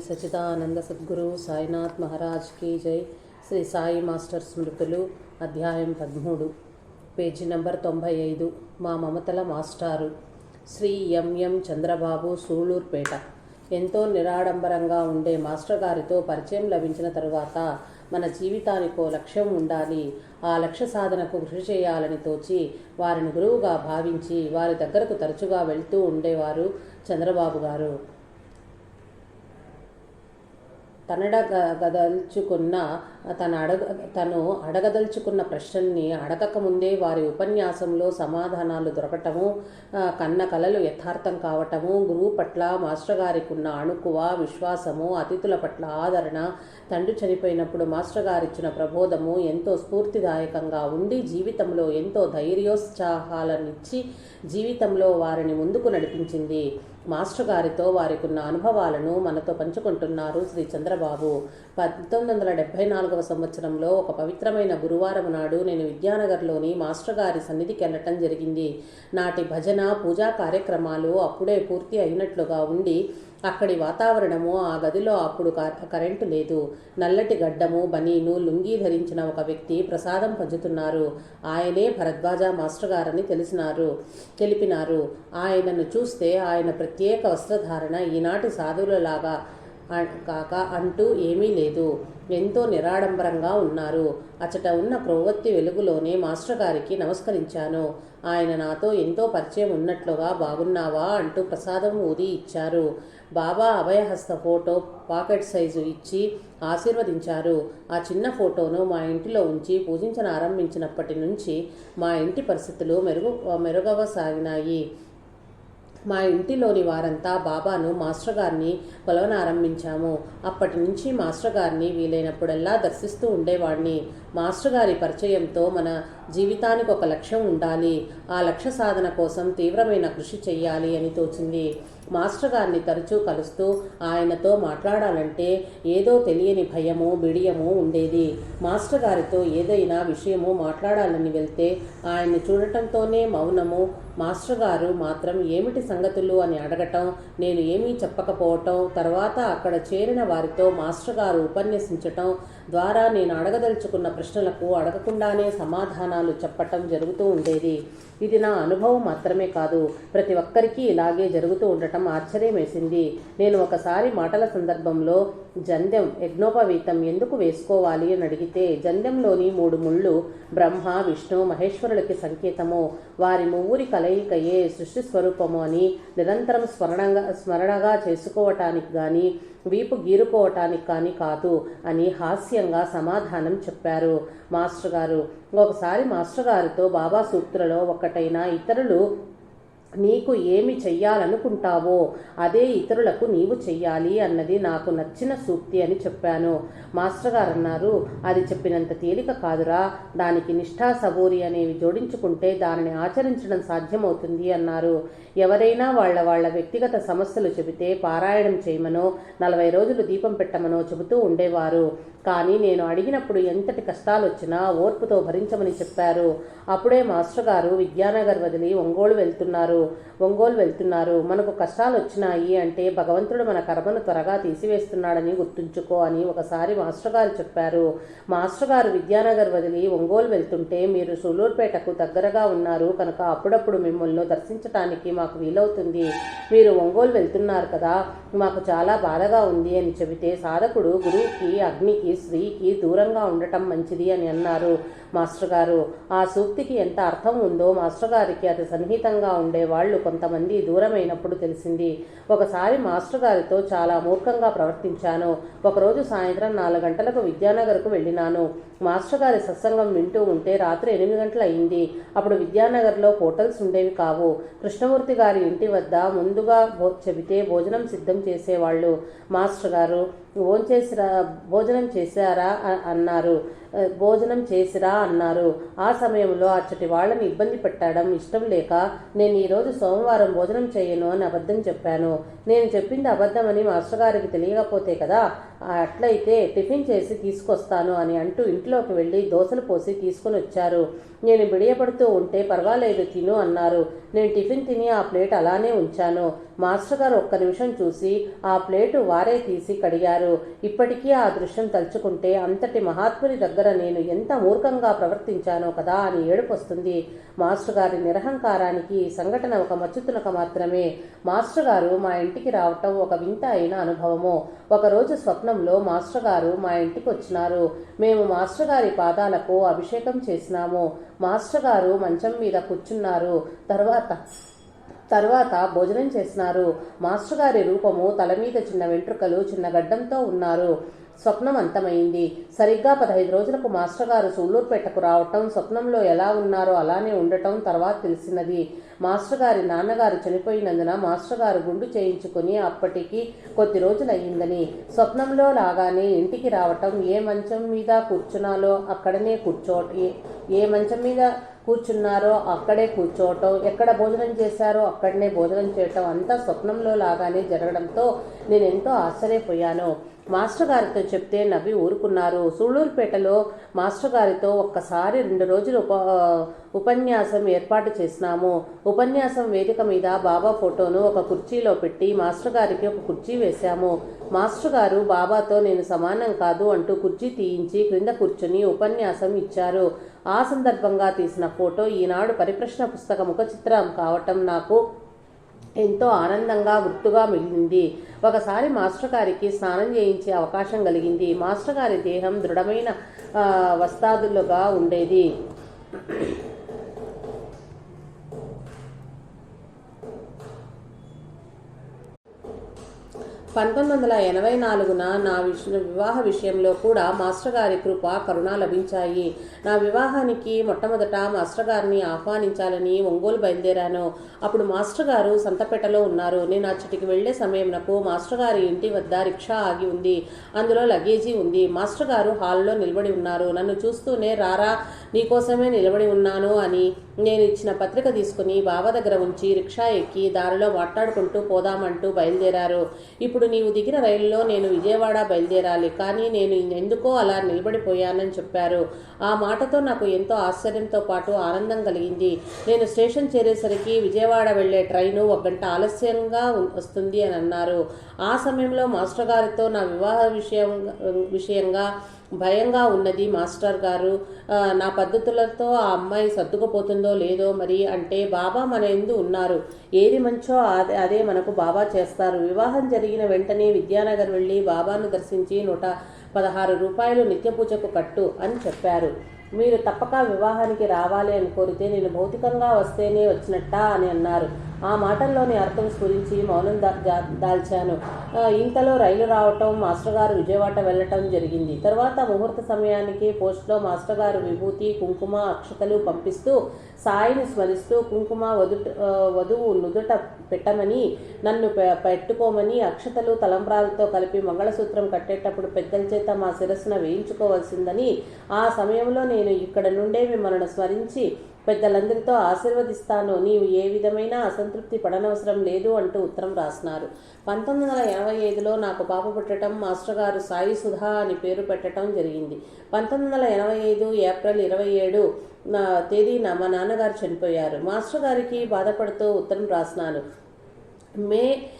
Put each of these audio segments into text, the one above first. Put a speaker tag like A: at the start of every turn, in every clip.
A: సచిదానంద సద్గురు సాయినాథ్ మహారాజ్ కీ జై. శ్రీ సాయి మాస్టర్ స్మృతులు అధ్యాయం పదమూడు. పేజీ నంబర్ తొంభై ఐదు. మా మమతల మాస్టారు. Shri M M Chandrababu Sullurpeta. ఎంతో నిరాడంబరంగా ఉండే మాస్టర్ గారితో పరిచయం లభించిన తరువాత మన జీవితానికో లక్ష్యం ఉండాలి. ఆ లక్ష్య సాధనకు కృషి చేయాలని తోచి వారిని గురువుగా భావించి వారి దగ్గరకు తరచుగా వెళ్తూ ఉండేవారు చంద్రబాబు గారు. తనడగదలుచుకున్న తన అడగ తను అడగదలుచుకున్న ప్రశ్నల్ని అడగకముందే వారి ఉపన్యాసంలో సమాధానాలు దొరకటము కన్న కలలు యథార్థం కావటము గురువు పట్ల మాస్టర్ గారికి ఉన్న అణుకువ విశ్వాసము అతిథుల పట్ల ఆదరణ తండ్రి చనిపోయినప్పుడు మాస్టర్ గారిచ్చిన ప్రబోధము ఎంతో స్ఫూర్తిదాయకంగా ఉండి జీవితంలో ఎంతో ధైర్యోత్సాహాలనిచ్చి జీవితంలో వారిని ముందుకు నడిపించింది. మాస్టర్ గారితో వారికి ఉన్న అనుభవాలను మనతో పంచుకుంటున్నారు శ్రీ చంద్రబాబు. పంతొమ్మిది వందల డెబ్బై నాలుగవ సంవత్సరంలో ఒక పవిత్రమైన గురువారం నాడు నేను విద్యానగర్లోని మాస్టర్ గారి సన్నిధికి వెళ్ళటం జరిగింది. నాటి భజన పూజా కార్యక్రమాలు అప్పుడే పూర్తి అయినట్లుగా ఉండి అక్కడి వాతావరణము ఆ గదిలో అప్పుడు క- కరెంటు లేదు. నల్లటి గడ్డము బనీను లుంగీ ధరించిన ఒక వ్యక్తి ప్రసాదం పంచుతున్నారు. ఆయనే భరద్వాజ మాస్టర్ గారని తెలిసినారు తెలిపినారు. ఆయనను చూస్తే ఆయన ప్రత్యేక వస్త్రధారణ ఈనాటి సాధువులలాగా కాక అంటూ ఏమీ లేదు. ఎంతో నిరాడంబరంగా ఉన్నారు. అచట ఉన్న క్రొవ్వొత్తి వెలుగులోనే మాస్టర్ గారికి నమస్కరించాను. ఆయన నాతో ఎంతో పరిచయం ఉన్నట్లుగా బాగున్నావా అంటూ ప్రసాదం ఊది ఇచ్చారు. బాబా అభయహస్త ఫోటో పాకెట్ సైజు ఇచ్చి ఆశీర్వదించారు. ఆ చిన్న ఫోటోను మా ఇంటిలో ఉంచి పూజించను ఆరంభించినప్పటి నుంచి మా ఇంటి పరిస్థితులు మెరుగు మెరుగవసాగినాయి. మా ఇంటిలోని వారంతా బాబాను మాస్టర్ గారిని కొలవనారంభించాము. అప్పటి నుంచి మాస్టర్ గారిని వీలైనప్పుడల్లా దర్శిస్తూ ఉండేవాడిని. మాస్టర్ గారి పరిచయంతో మన జీవితానికి ఒక లక్ష్యం ఉండాలి. ఆ లక్ష్య సాధన కోసం తీవ్రమైన కృషి చేయాలి అని తోచింది. మాస్టర్ గారిని తరచూ కలుస్తూ ఆయనతో మాట్లాడాలంటే ఏదో తెలియని భయము బిడియము ఉండేది. మాస్టర్ గారితో ఏదైనా విషయము మాట్లాడాలని వెళ్తే ఆయన్ని చూడటంతోనే మౌనము. మాస్టర్ గారు మాత్రం ఏమిటి సంగతులు అని అడగటం నేను ఏమీ చెప్పకపోవటం తర్వాత అక్కడ చేరిన వారితో మాస్టర్ గారు ఉపన్యసించటం ద్వారా నేను అడగదలుచుకున్న ప్రశ్నలకు అడగకుండానే సమాధానాలు చెప్పటం జరుగుతూ ఉండేది. ఇది నా అనుభవం మాత్రమే కాదు. ప్రతి ఒక్కరికి ఇలాగే జరుగుతూ ఉండటం ఆశ్చర్యమేసింది. నేను ఒకసారి మాటల సందర్భంలో జంధ్యం యజ్ఞోపవీతం ఎందుకు వేసుకోవాలి? అని అడిగితే జంధ్యంలోని మూడు ముళ్ళు బ్రహ్మ విష్ణు మహేశ్వరులకి సంకేతము. వారి మువ్వురి కలయికయే సృష్టి స్వరూపము అని నిరంతరం స్మరణంగా స్మరణగా చేసుకోవటానికి కానీ వీపు గీరుకోవటానికి కానీ కాదు అని హాస్యంగా సమాధానం చెప్పారు. మాస్టర్ గారు ఒకసారి మాస్టర్ గారితో బాబా సూక్తులలో ఒక్కటైన ఇతరులు నీకు ఏమి చెయ్యాలనుకుంటావో అదే ఇతరులకు నీవు చెయ్యాలి అన్నది నాకు నచ్చిన సూక్తి అని చెప్పాను. మాస్టర్ గారు అన్నారు అది చెప్పినంత తేలిక కాదురా దానికి నిష్ఠా సబూరి అనేవి జోడించుకుంటే దానిని ఆచరించడం సాధ్యమవుతుంది అన్నారు. ఎవరైనా వాళ్ళ వాళ్ళ వ్యక్తిగత సమస్యలు చెబితే పారాయణం చేయమనో నలభై రోజులు దీపం పెట్టమనో చెబుతూ ఉండేవారు. కానీ నేను అడిగినప్పుడు ఎంతటి కష్టాలు వచ్చినా ఓర్పుతో భరించమని చెప్పారు. అప్పుడే మాస్టర్ గారు విద్యానగర్ వదిలి ఒంగోలు వెళ్తున్నారు. ఒంగోలు వెళ్తున్నారు. మనకు కష్టాలు వచ్చినాయి అంటే భగవంతుడు మన కర్మను త్వరగా తీసివేస్తున్నాడని గుర్తుంచుకో అని ఒకసారి మాస్టర్ గారు చెప్పారు. మాస్టర్ గారు విద్యానగర్ వదిలి ఒంగోలు వెళ్తుంటే మీరు సూలూరుపేటకు దగ్గరగా ఉన్నారు కనుక అప్పుడప్పుడు మిమ్మల్ని దర్శించటానికి మాకు వీలవుతుంది. మీరు ఒంగోలు వెళ్తున్నారు కదా మాకు చాలా బాధగా ఉంది అని చెబితే సాధకుడు గురువుకి అగ్నికి స్త్రీకి దూరంగా ఉండటం మంచిది అని అన్నారు మాస్టర్ గారు. ఆ సూక్తికి ఎంత అర్థం ఉందో మాస్టర్ గారికి అది సన్నిహితంగా ఉండే వాళ్ళు కొంతమంది దూరమైనప్పుడు తెలిసింది. ఒకసారి మాస్టర్ గారితో చాలా మూర్ఖంగా ప్రవర్తించాను. ఒకరోజు సాయంత్రం నాలుగు గంటలకు విద్యానగర్కు వెళ్ళినాను. మాస్టర్ గారి సత్సంగం వింటూ ఉంటే రాత్రి ఎనిమిది గంటలు అయింది. అప్పుడు విద్యానగర్లో హోటల్స్ ఉండేవి కావు. కృష్ణమూర్తి గారి ఇంటి వద్ద ముందుగా చెబితే భోజనం సిద్ధం చేసేవాళ్ళు మాస్టర్ గారు. భోంచేసిరా భోజనం చేశారా అన్నారు. భోజనం చేసిరా అన్నారు. ఆ సమయంలో అచ్చటి వాళ్ళని ఇబ్బంది పెట్టడం ఇష్టం లేక నేను ఈరోజు సోమవారం భోజనం చేయను అని అబద్ధం చెప్పాను. నేను చెప్పింది అబద్ధమని మాస్టర్ గారికి తెలియకపోతే కదా అట్లయితే టిఫిన్ చేసి తీసుకొస్తాను అని అంటూ ఇంట్లోకి వెళ్ళి దోశలు పోసి తీసుకుని వచ్చారు. నేను బిడియపడుతూ ఉంటే పర్వాలేదు తిను అన్నారు. నేను టిఫిన్ తిని ఆ ప్లేట్ అలానే ఉంచాను. మాస్టర్ గారు ఒక్క నిమిషం చూసి ఆ ప్లేటు వారే తీసి కడిగారు. ఇప్పటికీ ఆ దృశ్యం తలుచుకుంటే అంతటి మహాత్ముని దగ్గర నేను ఎంత మూర్ఖంగా ప్రవర్తించానో కదా అని ఏడుపొస్తుంది మాస్టర్ గారి నిరహంకారానికి ఈ సంఘటన ఒక మచ్చుతునక మాత్రమే. మాస్టర్ గారు మా ఇంటికి రావటం ఒక వింత అయిన అనుభవము. ఒకరోజు స్వప్నంలో మాస్టర్ గారు మా ఇంటికి వచ్చినారు. మేము మాస్టర్ గారి పాదాలకు అభిషేకం చేసినాము. మాస్టర్ గారు మంచం మీద కూర్చున్నారు. తర్వాత తర్వాత భోజనం చేసినారు. మాస్టర్ గారి రూపము తల మీద చిన్న వెంట్రుకలు చిన్న గడ్డంతో ఉన్నారు. స్వప్నం అంతమైంది సరిగ్గా పదహైదు రోజులకు మాస్టర్ గారు సూళ్ళూరుపేటకు రావటం స్వప్నంలో ఎలా ఉన్నారో అలానే ఉండటం తర్వాత తెలిసినది. మాస్టర్ గారి నాన్నగారు చనిపోయినందున మాస్టర్ గారు గుండు చేయించుకుని అప్పటికి కొద్ది రోజులయ్యిందని. స్వప్నంలో లాగానే ఇంటికి రావటం ఏ మంచం మీద కూర్చున్నాలో అక్కడనే కూర్చో ఏ- ఏ మంచం మీద కూర్చున్నారో అక్కడే కూర్చోవటం ఎక్కడ భోజనం చేశారో అక్కడనే భోజనం చేయటం అంతా స్వప్నంలో లాగానే జరగడంతో నేను ఎంతో ఆశ్చర్యపోయాను. మాస్టర్ గారితో చెప్తే నవ్వి ఊరుకున్నారు. సూళ్ళూరుపేటలో మాస్టర్ గారితో ఒక్కసారి రెండు రోజులు ఉప ఉపన్యాసం ఏర్పాటు చేసినాము. ఉపన్యాసం వేదిక మీద బాబా ఫోటోను ఒక కుర్చీలో పెట్టి మాస్టర్ గారికి ఒక కుర్చీ వేశాము. మాస్టర్ గారు బాబాతో నేను సమానం కాదు అంటూ కుర్చీ తీయించి క్రింద కూర్చుని ఉపన్యాసం ఇచ్చారు. ఆ సందర్భంగా తీసిన ఫోటో ఈనాడు పరిప్రశ్న పుస్తక ముఖ చిత్రం కావటం నాకు ఎంతో ఆనందంగా గుర్తుగా మిగిలింది. ఒకసారి మాస్టర్ గారికి స్నానం చేయించే అవకాశం కలిగింది. మాస్టర్ గారి దేహం దృఢమైన వస్తాదులుగా ఉండేది. పంతొమ్మిది వందల ఎనభై నాలుగున నా విష వివాహ విషయంలో కూడా మాస్టర్ గారి కృప కరుణ లభించాయి. నా వివాహానికి మొట్టమొదట మాస్టర్ గారిని ఆహ్వానించాలని ఒంగోలు బయలుదేరాను. అప్పుడు మాస్టర్ గారు సంతపేటలో ఉన్నారు. నేను అచ్చటికి వెళ్ళే సమయంలో మాస్టర్ గారి ఇంటి వద్ద రిక్షా ఆగి ఉంది. అందులో లగేజీ ఉంది. మాస్టర్ గారు హాల్లో నిలబడి ఉన్నారు. నన్ను చూస్తూనే రారా నీకోసమే నిలబడి ఉన్నాను అని నేను ఇచ్చిన పత్రిక తీసుకుని బావ దగ్గర ఉంచి రిక్షా ఎక్కి దారిలో మాట్లాడుకుంటూ పోదామంటూ బయలుదేరారు. ఇప్పుడు నీవు దిగిన రైలులో నేను విజయవాడ బయలుదేరాలి. కానీ నేను ఎందుకో అలా నిలబడిపోయానని చెప్పారు. ఆ మాటతో నాకు ఎంతో ఆశ్చర్యంతో పాటు ఆనందం కలిగింది. నేను స్టేషన్ చేరేసరికి విజయవాడ వెళ్ళే ట్రైను ఒక గంట ఆలస్యంగా వస్తుంది అని అన్నారు. ఆ సమయంలో మాస్టర్ గారితో నా వివాహ విషయం విషయంగా భయంగా ఉన్నది మాస్టర్ గారు. నా పద్ధతులతో ఆ అమ్మాయి సర్దుకుపోతుందో లేదో మరి అంటే బాబా మన ఎందు ఉన్నారు. ఏది మంచో అదే అదే మనకు బాబా చేస్తారు. వివాహం జరిగిన వెంటనే విద్యానగర్ వెళ్ళి బాబాను దర్శించి నూట పదహారు రూపాయలు నిత్య పూజకు కట్టు అని చెప్పారు. మీరు తప్పక వివాహానికి రావాలి అని కోరితే నేను భౌతికంగా వస్తేనే వచ్చినట్టా అని అన్నారు. ఆ మాటల్లోని అర్థం స్ఫురించి మౌనం దా దాల్చాను. ఇంతలో రైలు రావటం మాస్టర్ గారు విజయవాడ వెళ్ళటం జరిగింది. తర్వాత ముహూర్త సమయానికి పోస్ట్లో మాస్టర్ గారు విభూతి కుంకుమ అక్షతలు పంపిస్తూ సాయిని స్మరిస్తూ కుంకుమ వదుట వధువు నుదుట పెట్టమని నన్ను పె- పెట్టుకోమని అక్షతలు తలంబ్రాలతో కలిపి మంగళసూత్రం కట్టేటప్పుడు పెద్దల చేత మా శిరస్సున వేయించుకోవాల్సిందని ఆ సమయంలో నేను ఇక్కడ నుండే మిమ్మల్ని స్మరించి పెద్దలందరితో ఆశీర్వదిస్తాను. నీవు ఏ విధమైన అసంతృప్తి పడనవసరం లేదు అంటూ ఉత్తరం రాసినారు. పంతొమ్మిది వందల ఎనభై ఐదులో నాకు పాప పుట్టడం మాస్టర్ గారు సాయి సుధా అని పేరు పెట్టడం జరిగింది. పంతొమ్మిది వందల ఎనభై ఐదు ఏప్రిల్ ఇరవై ఏడు తేదీన మా నాన్నగారు చనిపోయారు. మాస్టర్ గారికి బాధపడుతూ ఉత్తరం రాసినాను. మే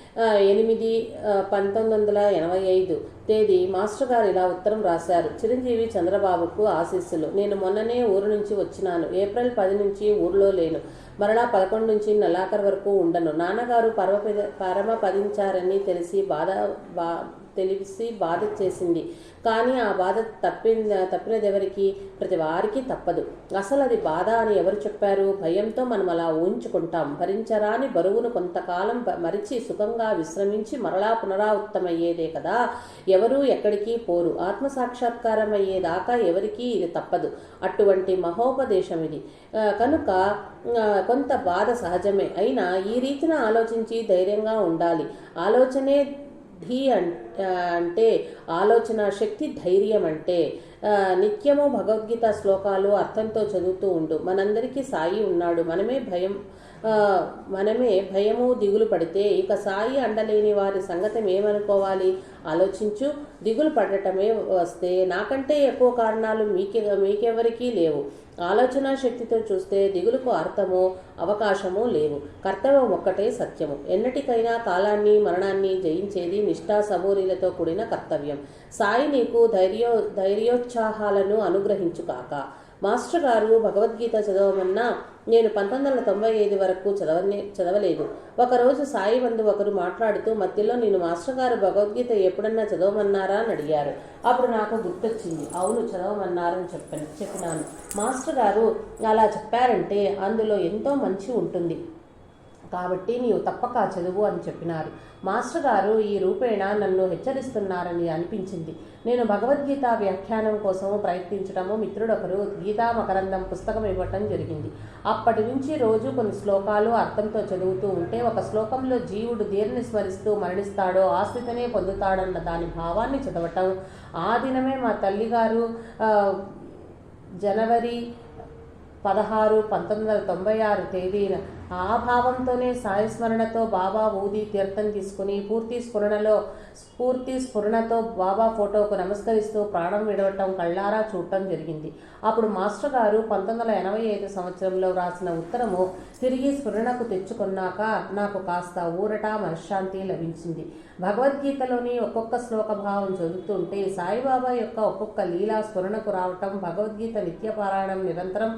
A: ఎనిమిది పంతొమ్మిది వందల ఎనభై ఐదు తేదీ మాస్టర్ గారు ఇలా ఉత్తరం రాశారు. చిరంజీవి చంద్రబాబుకు ఆశీస్సులు. నేను మొన్ననే ఊరు నుంచి వచ్చినాను. ఏప్రిల్ పది నుంచి ఊర్లో లేను. మరలా పదకొండు నుంచి నెలాఖరు వరకు ఉండను. నాన్నగారు పరమ పరమపదించారని తెలిసి బాధ బా తెలిసి బాధ చేసింది. కానీ ఆ బాధ తప్పిన తప్పినదెవరికి? ప్రతి వారికి తప్పదు. అసలు అది బాధ అని ఎవరు చెప్పారు? భయంతో మనం అలా ఊహించుకుంటాం. భరించరాని బరువును కొంతకాలం మరిచి సుఖంగా విశ్రమించి మరలా పునరావృత్తమయ్యేదే కదా? ఎవరూ ఎక్కడికి పోరు. ఆత్మ సాక్షాత్కారం అయ్యేదాకా ఎవరికీ ఇది తప్పదు. అటువంటి మహోపదేశం ఇది. కనుక కొంత బాధ సహజమే. అయినా ఈ రీతిన ఆలోచించి ధైర్యంగా ఉండాలి. ఆలోచనే ధీ అన్- అంటే ఆలోచన శక్తి ధైర్యం అంటే నిత్యము భగవద్గీత శ్లోకాలు అర్థంతో చదువుతూ ఉండు. మనందరికీ సాయి ఉన్నాడు. మనమే భయం మనమే భయము దిగులు పడితే ఇక సాయి అండలేని వారి సంగతి ఏమనుకోవాలి ఆలోచించు దిగులు పడటమే వస్తే నాకంటే ఎక్కువ కారణాలు మీకే మీకెవరికీ లేవు. ఆలోచన శక్తితో చూస్తే దిగులుకు అర్థమో అవకాశము లేవు. కర్తవ్యం ఒక్కటే సత్యము. ఎన్నటికైనా కాలాన్ని మరణాన్ని జయించేది నిష్ఠా సబూరీలతో కూడిన కర్తవ్యం. సాయి నీకు ధైర్యో ధైర్యోత్సాహాలను అనుగ్రహించుకాక మాస్టర్ గారు భగవద్గీత చదవమన్నా నేను పంతొమ్మిది వందల తొంభై ఐదు వరకు చదవనే చదవలేదు. ఒకరోజు సాయి బంధు ఒకరు మాట్లాడుతూ మధ్యలో నేను మాస్టర్ గారు భగవద్గీత ఎప్పుడన్నా చదవమన్నారా అని అడిగారు. అప్పుడు నాకు గుర్తొచ్చింది. అవును చదవమన్నారని చెప్పాను చెప్పినాను. మాస్టర్ గారు అలా చెప్పారంటే అందులో ఎంతో మంచి ఉంటుంది. కాబట్టి నీవు తప్పక చదువు అని చెప్పినారు. మాస్టర్ గారు ఈ రూపేణ నన్ను హెచ్చరిస్తున్నారని అనిపించింది. నేను భగవద్గీత వ్యాఖ్యానం కోసం ప్రయత్నించడము మిత్రుడొకరు గీతా మకరందం పుస్తకం ఇవ్వటం జరిగింది. అప్పటి నుంచి రోజు కొన్ని శ్లోకాలు అర్థంతో చదువుతూ ఉంటే ఒక శ్లోకంలో జీవుడు దేనిని స్మరిస్తూ మరణిస్తాడో ఆ స్థితినే పొందుతాడన్న దాని భావాన్ని చదవటం. ఆ దినమే మా తల్లిగారు జనవరి పదహారు పంతొమ్మిది వందల తొంభై ఆరు తేదీన ఆ భావంతోనే సాయి స్మరణతో బాబా ఊది తీర్థం తీసుకుని పూర్తి స్ఫురణలో పూర్తి స్ఫురణతో బాబా ఫోటోకు నమస్కరిస్తూ ప్రాణం విడవటం కళ్ళారా చూడటం జరిగింది. అప్పుడు మాస్టర్ గారు పంతొమ్మిది వందల ఎనభై ఐదు సంవత్సరంలో వ్రాసిన ఉత్తరము తిరిగి స్ఫురణకు తెచ్చుకున్నాక నాకు కాస్త ఊరట మనశ్శాంతి లభించింది. భగవద్గీతలోని ఒక్కొక్క శ్లోక భావం చదువుతుంటే సాయిబాబా యొక్క ఒక్కొక్క లీలా స్ఫురణకు రావటం భగవద్గీత నిత్యపారాయణం నిరంతరం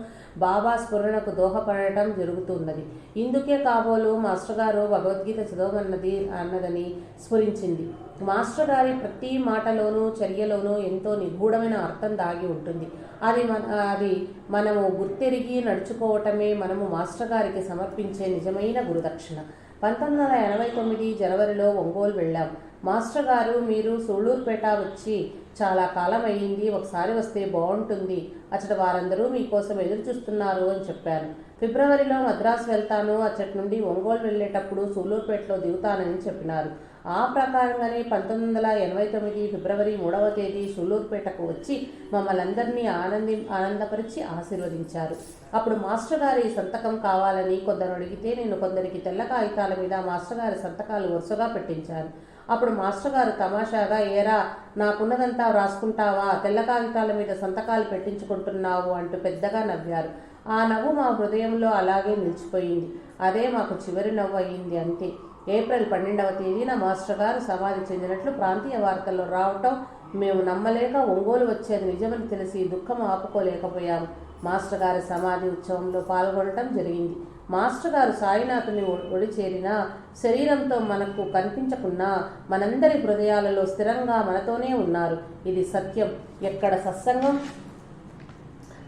A: బాబా స్ఫురణకు దోహపడటం జరుగుతున్నది. ఇందుకే కాబోలు మాస్టర్ గారు భగవద్గీత చదవమన్నది అన్నదని స్ఫురించింది. మాస్టర్ గారి ప్రతి మాటలోనూ చర్యలోనూ ఎంతో నిగూఢమైన అర్థం దాగి ఉంటుంది. అది మన అది మనము గుర్తెరిగి నడుచుకోవటమే మనము మాస్టర్ గారికి సమర్పించే నిజమైన గురుదక్షిణ. పంతొమ్మిది వందల ఎనభై తొమ్మిది జనవరిలో ఒంగోలు వెళ్ళాం. మాస్టర్ గారు మీరు సూళ్ళూరుపేట వచ్చి చాలా కాలం అయ్యింది ఒకసారి వస్తే బాగుంటుంది. అచ్చట వారందరూ మీకోసం ఎదురు చూస్తున్నారు అని చెప్పాను ఫిబ్రవరిలో మద్రాసు వెళ్తాను. అచ్చటి నుండి ఒంగోలు వెళ్ళేటప్పుడు సూళ్ళూరుపేటలో దిగుతానని చెప్పినారు. ఆ ప్రకారంగానే పంతొమ్మిది వందల ఎనభై తొమ్మిది ఫిబ్రవరి మూడవ తేదీ సూళ్ళూరుపేటకు వచ్చి మమ్మల్ని అందరినీ ఆనంది ఆనందపరిచి ఆశీర్వదించారు. అప్పుడు మాస్టర్ గారి సంతకం కావాలని కొందరు అడిగితే నేను కొందరికి తెల్ల కాగితాల మీద మాస్టర్ గారి సంతకాలు వరుసగా పెట్టించాను. అప్పుడు మాస్టర్ గారు తమాషాగా ఏరా నాకున్నదంతా రాసుకుంటావా తెల్ల కాగితాల మీద సంతకాలు పెట్టించుకుంటున్నావు అంటూ పెద్దగా నవ్వారు. ఆ నవ్వు మా హృదయంలో అలాగే నిలిచిపోయింది. అదే మాకు చివరి నవ్వు అయ్యింది అంతే. ఏప్రిల్ పన్నెండవ తేదీన మాస్టర్ గారు సమాధి చెందినట్లు ప్రాంతీయ వార్తల్లో రావటం మేము నమ్మలేక ఒంగోలు వచ్చేది నిజమని తెలిసి దుఃఖం ఆపుకోలేకపోయాము. మాస్టర్ గారి సమాధి ఉత్సవంలో పాల్గొనటం జరిగింది. మాస్టర్ గారు సాయినాథుని ఒడిచేరినా ఒడి శరీరంతో మనకు కనిపించకున్నా మనందరి హృదయాలలో స్థిరంగా మనతోనే ఉన్నారు. ఇది సత్యం. ఎక్కడ సత్సంగం?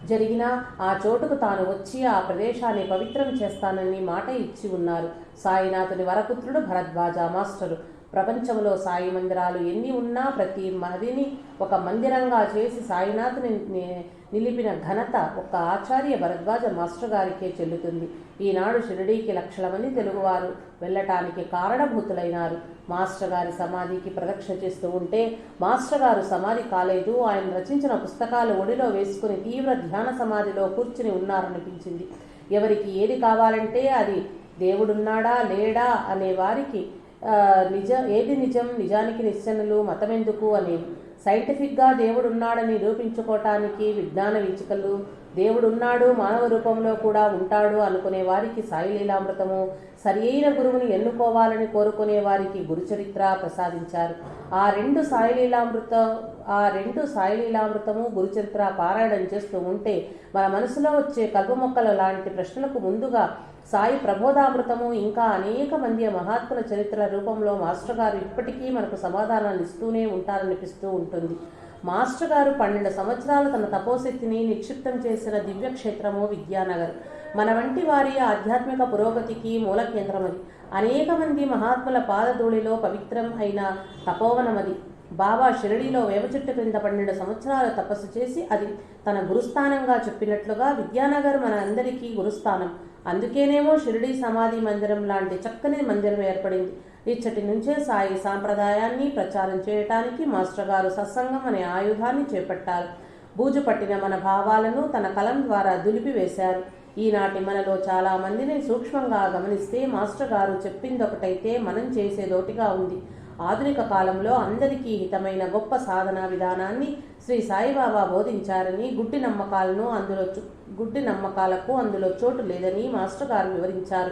A: జరిగినా ఆ చోటుకు తాను వచ్చి ఆ ప్రదేశాన్ని పవిత్రం చేస్తానని మాట ఇచ్చి ఉన్నారు. సాయినాథుని వరపుత్రుడు భరద్వాజ మాస్టరు. ప్రపంచంలో సాయి మందిరాలు ఎన్ని ఉన్నా ప్రతి మదిని ఒక మందిరంగా చేసి సాయినాథుని నిలిపిన ఘనత ఒక ఆచార్య భరద్వాజ మాస్టర్ గారికే చెల్లుతుంది. ఈనాడు షిరిడీకి లక్షల మంది తెలుగువారు వెళ్ళటానికి కారణభూతులైనారు. మాస్టర్ గారి సమాధికి ప్రదక్షిణ చేస్తూ ఉంటే మాస్టర్ గారు సమాధి కాలేదు. ఆయన రచించిన పుస్తకాలు ఒడిలో వేసుకుని తీవ్ర ధ్యాన సమాధిలో కూర్చుని ఉన్నారనిపించింది. ఎవరికి ఏది కావాలంటే అది దేవుడున్నాడా లేడా అనే వారికి నిజ ఏది నిజం నిజానికి నిశ్చనలు మతమెందుకు అనేవి సైంటిఫిక్గా దేవుడున్నాడని నిరూపించుకోవటానికి విజ్ఞాన వీచికలు. దేవుడున్నాడు మానవ రూపంలో కూడా ఉంటాడు అనుకునే వారికి సాయిలీలామృతము. సరియైన సరి అయిన గురువుని ఎన్నుకోవాలని కోరుకునే వారికి గురుచరిత్ర ప్రసాదించారు. ఆ రెండు సాయిలీలామృత ఆ రెండు సాయిలీలామృతము గురుచరిత్ర పారాయణం చేస్తూ ఉంటే మన మనసులో వచ్చే కలుపు మొక్కల లాంటి ప్రశ్నలకు ముందుగా సాయి ప్రబోధామృతము ఇంకా అనేక మంది మహాత్ముల చరిత్ర రూపంలో మాస్టర్ గారు ఇప్పటికీ మనకు సమాధానాలు ఇస్తూనే ఉంటారనిపిస్తూ ఉంటుంది. మాస్టర్ గారు పన్నెండు సంవత్సరాలు తన తపోశక్తిని నిక్షిప్తం చేసిన దివ్యక్షేత్రము విద్యానగర్. మన వంటి వారి ఆధ్యాత్మిక పురోగతికి మూల కేంద్రమది అనేక మంది మహాత్ముల పాదధూళిలో పవిత్రం అయిన తపోవనమది. బాబా షిరడీలో వేప చెట్టు క్రింద పన్నెండు సంవత్సరాలు తపస్సు చేసి అది తన గురుస్థానంగా చెప్పినట్లుగా విద్యానగర్ మన అందరికీ గురుస్థానం. అందుకేనేమో షిరిడీ సమాధి మందిరం లాంటి చక్కని మందిరం ఏర్పడింది. ఇచ్చటి నుంచే సాయి సాంప్రదాయాన్ని ప్రచారం చేయటానికి మాస్టర్ గారు సత్సంగం అనే ఆయుధాన్ని చేపట్టారు. బూజు పట్టిన మన భావాలను తన కలం ద్వారా దులిపివేశారు. ఈనాటి మనలో చాలా మందిని సూక్ష్మంగా గమనిస్తే మాస్టర్ గారు చెప్పింది ఒకటైతే మనం చేసేదోటిగా ఉంది. ఆధునిక కాలంలో అందరికీ హితమైన గొప్ప సాధనా విధానాన్ని శ్రీ సాయిబాబా బోధించారని గుడ్డి నమ్మకాలను అందులో చు- గుడ్డి నమ్మకాలకు అందులో చోటు లేదని మాస్టర్ గారు వివరించారు.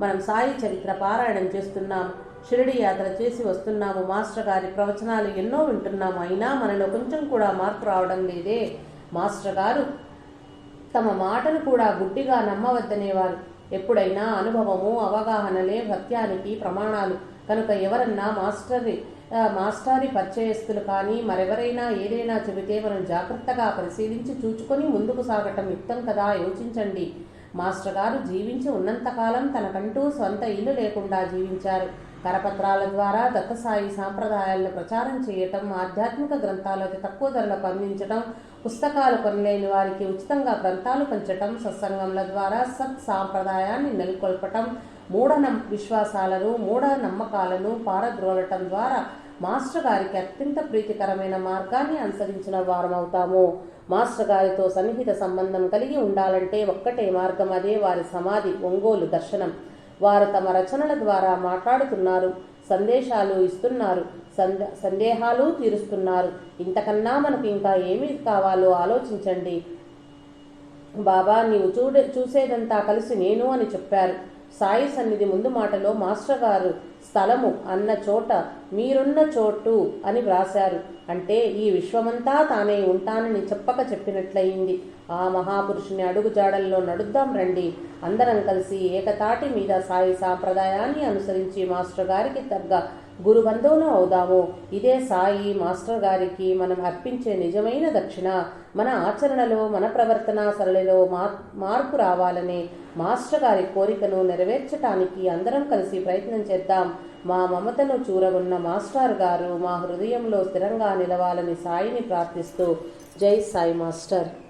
A: మనం సాయి చరిత్ర పారాయణం చేస్తున్నాం షిరిడి యాత్ర చేసి వస్తున్నాము మాస్టర్ గారి ప్రవచనాలు ఎన్నో వింటున్నాము అయినా మనలో కొంచెం కూడా మార్పు రావడం లేదే. మాస్టర్ గారు తమ మాటను కూడా గుడ్డిగా నమ్మవద్దనేవారు. ఎప్పుడైనా అనుభవము అవగాహనలే సత్యానికి ప్రమాణాలు. కనుక ఎవరన్నా మాస్టర్ని మాస్టారి పరిచయస్తులు కానీ మరెవరైనా ఏదైనా చెబితే మనం జాగ్రత్తగా పరిశీలించి చూచుకొని ముందుకు సాగటం యుక్తం కదా యోచించండి. మాస్టర్ గారు జీవించి ఉన్నంతకాలం తనకంటూ సొంత ఇల్లు లేకుండా జీవించారు. కరపత్రాల ద్వారా దత్తసాయి సాంప్రదాయాలను ప్రచారం చేయటం ఆధ్యాత్మిక గ్రంథాలు అతి తక్కువ ధరలకు అందించటం పుస్తకాలు కొనలేని వారికి ఉచితంగా గ్రంథాలు పంచటం సత్సంగంల ద్వారా సత్ సాంప్రదాయాన్ని నెలకొల్పటం మూఢ విశ్వాసాలను మూఢ నమ్మకాలను పారద్రోలటం ద్వారా మాస్టర్ గారికి అత్యంత ప్రీతికరమైన మార్గాన్ని అనుసరించిన వారమవుతాము. మాస్టర్ గారితో సన్నిహిత సంబంధం కలిగి ఉండాలంటే ఒక్కటే మార్గం అదే వారి సమాధి ఒంగోలు దర్శనం. వారు తమ రచనల ద్వారా మాట్లాడుతున్నారు సందేశాలు ఇస్తున్నారు సంద సందేహాలు తీరుస్తున్నారు. ఇంతకన్నా మనకు ఇంకా ఏమి కావాలో ఆలోచించండి. బాబా నీవు చూడే చూసేదంతా కలిసి నేను అని చెప్పారు. సాయి సన్నిధి ముందు మాటలో మాస్టర్ గారు స్థలము అన్న చోట మీరున్న చోటు అని వ్రాశారు. అంటే ఈ విశ్వమంతా తానే ఉంటానని చెప్పక చెప్పినట్లయింది. ఆ మహాపురుషుని అడుగుజాడల్లో నడుద్దాం రండి. అందరం కలిసి ఏకతాటి మీద సాయి సాంప్రదాయాన్ని అనుసరించి మాస్టర్ గారికి తగ్గ గురుబంధువును అవుదాము. ఇదే సాయి మాస్టర్ గారికి మనం అర్పించే నిజమైన దక్షిణ. మన ఆచరణలో మన ప్రవర్తన సరళిలో మార్- మార్పు రావాలనే మాస్టర్ గారి కోరికను నెరవేర్చటానికి అందరం కలిసి ప్రయత్నం చేద్దాం. మా మమతను చూరగొన్న మాస్టర్ గారు మా హృదయంలో స్థిరంగా నిలవాలని సాయిని ప్రార్థిస్తూ జై సాయి మాస్టర్.